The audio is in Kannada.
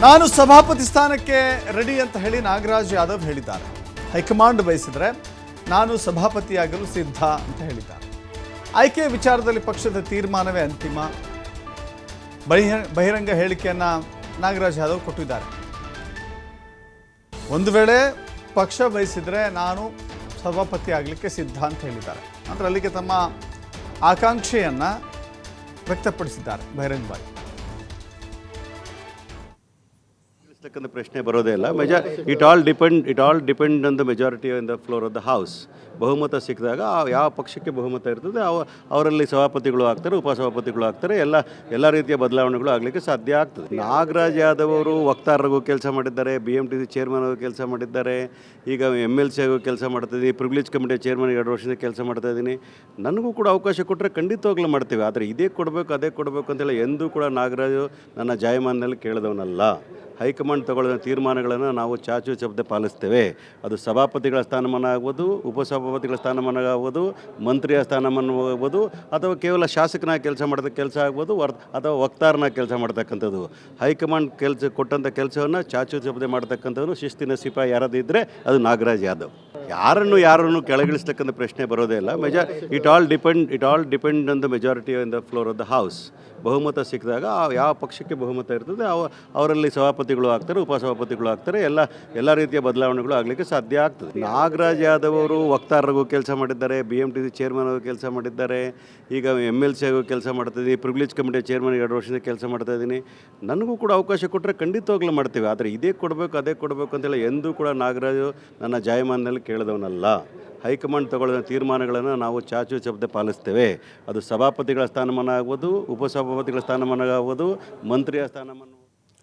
ನಾನು ಸಭಾಪತಿ ಸ್ಥಾನಕ್ಕೆ ರೆಡಿ ಅಂತ ಹೇಳಿ ನಾಗರಾಜ್ ಯಾದವ್ ಹೇಳಿದ್ದಾರೆ. ಹೈಕಮಾಂಡ್ ಬಯಸಿದ್ರೆ ನಾನು ಸಭಾಪತಿಯಾಗಲು ಸಿದ್ಧ ಅಂತ ಹೇಳಿದ್ದಾರೆ. ಆಯ್ಕೆ ವಿಚಾರದಲ್ಲಿ ಪಕ್ಷದ ತೀರ್ಮಾನವೇ ಅಂತಿಮ. ಬಹಿರ- ಬಹಿರಂಗ ಹೇಳಿಕೆಯನ್ನ ನಾಗರಾಜ್ ಯಾದವ್ ಕೊಟ್ಟಿದ್ದಾರೆ. ಒಂದು ವೇಳೆ ಪಕ್ಷ ಬಯಸಿದ್ರೆ ನಾನು ಸಭಾಪತಿ ಆಗಲಿಕ್ಕೆ ಸಿದ್ಧ ಅಂತ ಹೇಳಿದ್ದಾರೆ. ಅಂದ್ರೆ ಅಲ್ಲಿಗೆ ತಮ್ಮ ಆಕಾಂಕ್ಷೆಯನ್ನ ವ್ಯಕ್ತಪಡಿಸಿದ್ದಾರೆ ಬಹಿರಂಗವಾಗಿ. ತಿಳಿಸ್ತಕ್ಕಂಥ ಪ್ರಶ್ನೆ ಬರೋದೇ ಇಲ್ಲ. ಮೆಜಾ it all depend it all depend on the majority on the floor of the house ಬಹುಮತ ಸಿಕ್ಕಿದಾಗ ಯಾವ ಪಕ್ಷಕ್ಕೆ ಬಹುಮತ ಇರ್ತದೆ, ಅವ ಅವರಲ್ಲಿ ಸಭಾಪತಿಗಳು ಆಗ್ತಾರೆ, ಉಪಸಭಾಪತಿಗಳು ಆಗ್ತಾರೆ, ಎಲ್ಲ ಎಲ್ಲ ರೀತಿಯ ಬದಲಾವಣೆಗಳು ಆಗಲಿಕ್ಕೆ ಸಾಧ್ಯ ಆಗ್ತದೆ. ನಾಗರಾಜ್ ಯಾದವ್ ಅವರು ವಕ್ತಾರರಿಗೂ ಕೆಲಸ ಮಾಡಿದ್ದಾರೆ B M T C chairman ಆಗೂ ಕೆಲಸ ಮಾಡಿದ್ದಾರೆ, ಈಗ ಎಂ ಎಲ್ ಸಿ ಆಗೋ ಕೆಲಸ ಮಾಡ್ತಾಯಿದ್ದೀನಿ ಪ್ರಿವಿಲೇಜ್ ಕಮಿಟಿ ಚೇರ್ಮನ್ ಎರಡು ವರ್ಷದಿಂದ ಕೆಲಸ ಮಾಡ್ತಾ ಇದ್ದೀನಿ ನನಗೂ ಕೂಡ ಅವಕಾಶ ಕೊಟ್ಟರೆ ಖಂಡಿತವಾಗ್ಲೂ ಮಾಡ್ತೀವಿ. ಆದರೆ ಇದೇ ಕೊಡಬೇಕು, ಅದೇ ಕೊಡಬೇಕು ಅಂತೇಳಿ ಎಂದೂ ಕೂಡ ನಾಗರಾಜು ನನ್ನ ಜಾಯಮಾನದಲ್ಲಿ ಕೇಳಿದವನಲ್ಲ. ಹೈಕಮಾಂಡ್ ತಗೊಳ್ಳೋ ತೀರ್ಮಾನಗಳನ್ನು ನಾವು ಚಾಚು ಚಪ್ಪದೆ ಪಾಲಿಸ್ತೇವೆ. ಅದು ಸಭಾಪತಿಗಳ ಸ್ಥಾನಮಾನ ಆಗ್ಬೋದು ಉಪಸಭಾಪತಿಗಳ ಸ್ಥಾನಮಾನ ಆಗ್ಬೋದು ಮಂತ್ರಿಯ ಸ್ಥಾನಮಾನ ಆಗ್ಬೋದು ಅಥವಾ ಕೇವಲ ಶಾಸಕನ ಕೆಲಸ ಮಾಡಿದ ಕೆಲಸ ಆಗ್ಬೋದು ಅಥವಾ ವಕ್ತಾರನ ಕೆಲಸ ಮಾಡ್ತಕ್ಕಂಥದ್ದು. ಹೈಕಮಾಂಡ್ ಕೆಲಸ ಕೊಟ್ಟಂಥ ಕೆಲಸವನ್ನು ಚಾಚು ಚಪ್ಪದೆ ಮಾಡ್ತಕ್ಕಂಥದ್ದು ಶಿಸ್ತಿನ ಸಿಪಾಯಿ ಯಾರಾದಿದ್ದರೆ ಅದು ನಾಗರಾಜ್ ಯಾದವ್. ಯಾರನ್ನು ಯಾರನ್ನು ಕೆಳಗಿಳಿಸ್ತಕ್ಕಂಥ ಪ್ರಶ್ನೆ ಬರೋದೇ ಇಲ್ಲ. ಮೆಜಾ it all depend it all depend on the majority in the floor of the house ಬಹುಮತ ಸಿಕ್ಕಿದಾಗ ಯಾವ ಪಕ್ಷಕ್ಕೆ ಬಹುಮತ ಇರ್ತದೆ, ಅವ ಅವರಲ್ಲಿ ಸಭಾಪತಿಗಳು ಆಗ್ತಾರೆ, ಉಪಸಭಾಪತಿಗಳು ಆಗ್ತಾರೆ, ಎಲ್ಲ ಎಲ್ಲ ರೀತಿಯ ಬದಲಾವಣೆಗಳು ಆಗಲಿಕ್ಕೆ ಸಾಧ್ಯ ಆಗ್ತದೆ. ನಾಗರಾಜ್ ಯಾದವ್ ಅವರು ವಕ್ತಾರರಿಗೂ ಕೆಲಸ ಮಾಡಿದ್ದಾರೆ B M T C chairman ಆಗೋ ಕೆಲಸ ಮಾಡಿದ್ದಾರೆ, ಈಗ ಎಂ ಎಲ್ ಸಿ ಆಗೋ ಕೆಲಸ ಮಾಡ್ತಾಯಿದ್ದೀನಿ ಪ್ರಿವಿಲೇಜ್ ಕಮಿಟಿ ಚೇರ್ಮನ್ ಎರಡು ವರ್ಷದಿಂದ ಕೆಲಸ ಮಾಡ್ತಾ ಇದ್ದೀನಿ. ನನಗೂ ಕೂಡ ಅವಕಾಶ ಕೊಟ್ಟರೆ ಖಂಡಿತವಾಗ್ಲೂ ಮಾಡ್ತೀವಿ. ಆದರೆ ಇದೇ ಕೊಡಬೇಕು, ಅದೇ ಕೊಡಬೇಕು ಅಂತೇಳಿ ಎಂದೂ ಕೂಡ ನಾಗರಾಜು ನನ್ನ ಜಾಯಮಾನದಲ್ಲಿ ಕೇಳಿದವನಲ್ಲ ಹೈಕಮಾಂಡ್ ತಗೊಳ್ಳೋ ತೀರ್ಮಾನಗಳನ್ನು ನಾವು ಚಾಚು ಶಬ್ದ ಪಾಲಿಸ್ತೇವೆ. ಅದು ಸಭಾಪತಿಗಳ ಸ್ಥಾನಮಾನ ಆಗ್ಬೋದು, ಉಪಸಭಾಪತಿಗಳ ಸ್ಥಾನಮಾನ ಆಗ್ಬೋದು, ಮಂತ್ರಿಯ ಸ್ಥಾನಮಾನ